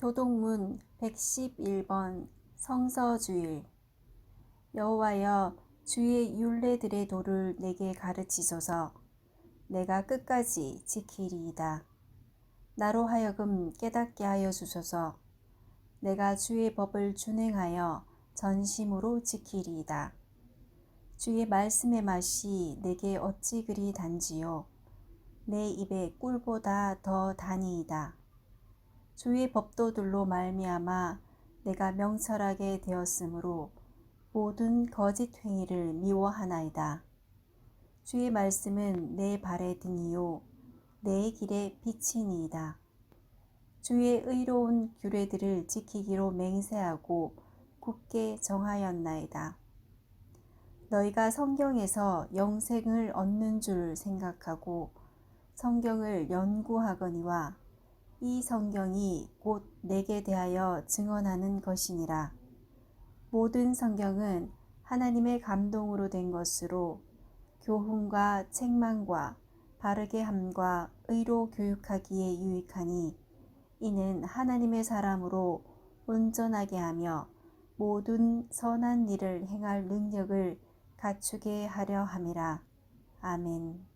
교동문 111번 성서주일 여호와여 주의 율례들의 도를 내게 가르치소서 내가 끝까지 지키리이다. 나로 하여금 깨닫게 하여 주소서 내가 주의 법을 준행하여 전심으로 지키리이다. 주의 말씀의 맛이 내게 어찌 그리 단지요 내 입에 꿀보다 더 다니이다. 주의 법도들로 말미암아 내가 명철하게 되었으므로 모든 거짓 행위를 미워하나이다. 주의 말씀은 내 발의 등이요 내 길의 빛이니이다. 주의 의로운 규례들을 지키기로 맹세하고 굳게 정하였나이다. 너희가 성경에서 영생을 얻는 줄 생각하고 성경을 연구하거니와 이 성경이 곧 내게 대하여 증언하는 것이니라. 모든 성경은 하나님의 감동으로 된 것으로 교훈과 책망과 바르게 함과 의로 교육하기에 유익하니 이는 하나님의 사람으로 온전하게 하며 모든 선한 일을 행할 능력을 갖추게 하려 함이라. 아멘.